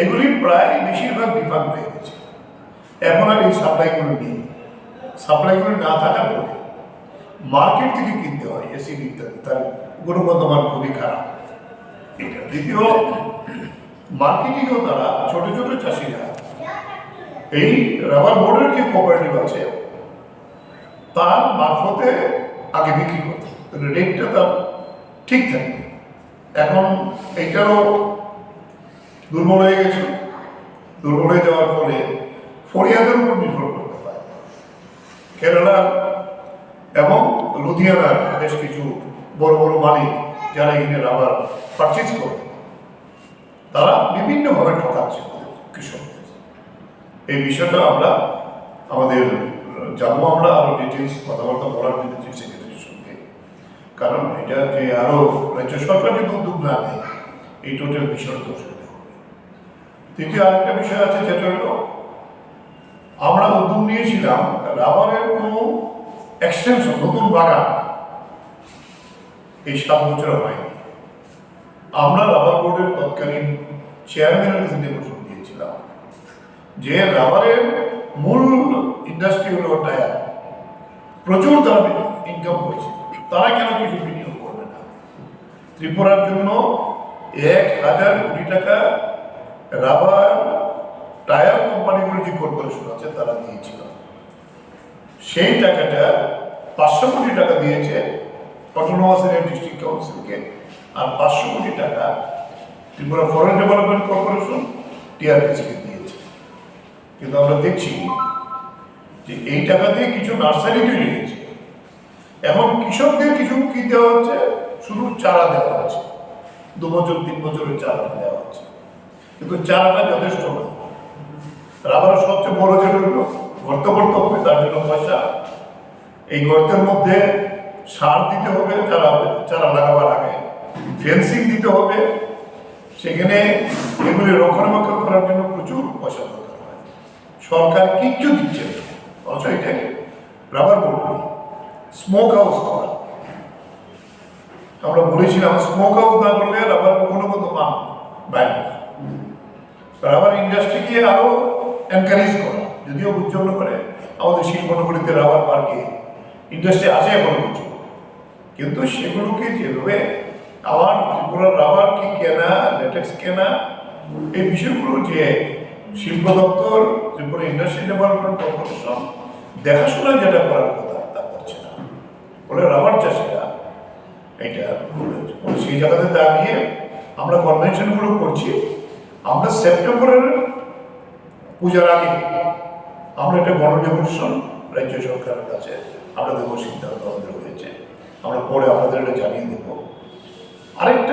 এগুলি প্রায় বেশিরভাগ বিভাগ হয়ে গেছে। এখন আর এই সাপ্লাইগুলো নেই। সাপ্লাইগুলো না থাকার পরে মার্কেট থেকে কিনতে হয় এসি ইত্যাদি। তার গুণগত মান খুবই খারাপ। এটা দ্বিতীয় মার্কেটিংও তারা ছোট ছোট চাষিরা এই রাবার বোর্ডের যে কোঅপারেটিভ আছে, তার মারফতে আগে বিক্রি করতো। রেটটা তার ঠিক থাকবে এখন এইটারও দুর্বল হয়ে গেছে। দুর্বল হয়ে যাওয়ার ফলে ফরিয়াদের উপর নির্ভর করতে হয় কেরালার এবং লুধিয়ানার বেশ কিছু বড় বড় মালিক যারা এখানে রাবার পারচেজ করে, তারা বিভিন্নভাবে ঠকাচ্ছে কৃষকদের। এই বিষয়টা আমরা আমাদের জানব আমরা, আরও ডিটেলস কথাবার্তা বলার জন্য সঙ্গে কারণ এটা যে আরও রাজ্য সরকার যদি উদ্যোগ না নেয়, এই টোটাল বিষয়টা অসুবিধা হবে। তৃতীয় আরেকটা বিষয় আছে, যেটা হলো, আমরা উদ্যোগ নিয়েছিলাম, রাবারের কোনো এক্সটেনশন নতুন বাগান এই সাত বছর হয়নি। আমরা রাবার বোর্ডের তৎকালীন চেয়ারম্যানের কাছে নির্বাচন দিয়েছিলাম যে রাবারের মূল ইন্ডাস্ট্রি হলো টায়ার। প্রচুর তারা ইনকাম করছে। তারা কেন কিছু বিনিয়োগ করবে না? ত্রিপুরার জন্য এক হাজার কোটি টাকা রাবার টায়ার কোম্পানিগুলোর যে কর্পোরেশন আছে, তারা দিয়েছিল। সেই টাকাটা পাঁচশো কোটি টাকা দিয়েছে এরিয়া ডিস্ট্রিক্ট কাউন্সিলকে আর পাঁচশো কোটি টাকা ত্রিপুরা ফরেন ডেভেলপমেন্ট কর্পোরেশন টিআরপিসিকে দিয়েছে। কিন্তু আমরা দেখছি যে এই টাকা দিয়ে কিছু নার্সারি তৈরি হয়েছে। এখন কৃষকদের কিছু কি দেওয়া হচ্ছে? শুধু চারা দেওয়া হচ্ছে। দু বছর, তিন বছরের চারা দেওয়া হচ্ছে। কিন্তু চারাটা যথেষ্ট না। রাবার সবচেয়ে বড় যেটা হলো গর্ত করতে হবে, তার জন্য পয়সা। এই গর্তের মধ্যে সার দিতে হবে, চারা চারা লাগাবার আগে। ফেন্সিং দিতে হবে। সেখানে এগুলি রক্ষণাবেক্ষণ করার জন্য প্রচুর পয়সা দরকার হয়। সরকার কিচ্ছু দিচ্ছে না। অথচ এটাকে রাবার বোর্ড স্মোক হাউস করা আমরা বলেছিলাম স্মোক হাউস না করলে রাবার গুণগত মান বাইরে রাবার ইন্ডাস্ট্রিকে আরও এনকারেজ করা, যদিও উজ্জ্বল করে, আমাদের শিল্পনগরীতে রাবার পার্কে ইন্ডাস্ট্রি আছে এখনও কিছু। কিন্তু সেগুলোকে যেভাবে আমার ত্রিপুরার রাবার কি কেনা লেটেক্স কেনা, এই বিষয়গুলো যে শিল্প দপ্তর ত্রিপুরা ইন্ডাস্ট্রি ডেভেলপমেন্ট কর্পোরেশন দেখাশোনা যেটা করার কথা রাবার চাষিরা এটা ফলে সেই জায়গাতে দাঁড়িয়ে আমরা কনভেনশনগুলো করছি, আমরা সেপ্টেম্বরের পূজার আগে আমরা একটা গণডেমনস্ট্রেশন রাজ্য সরকারের কাছে আমরা দেবো সিদ্ধান্ত আমাদের হয়েছে। আমরা পরে আপনাদের এটা জানিয়ে দেবো। আরেকটা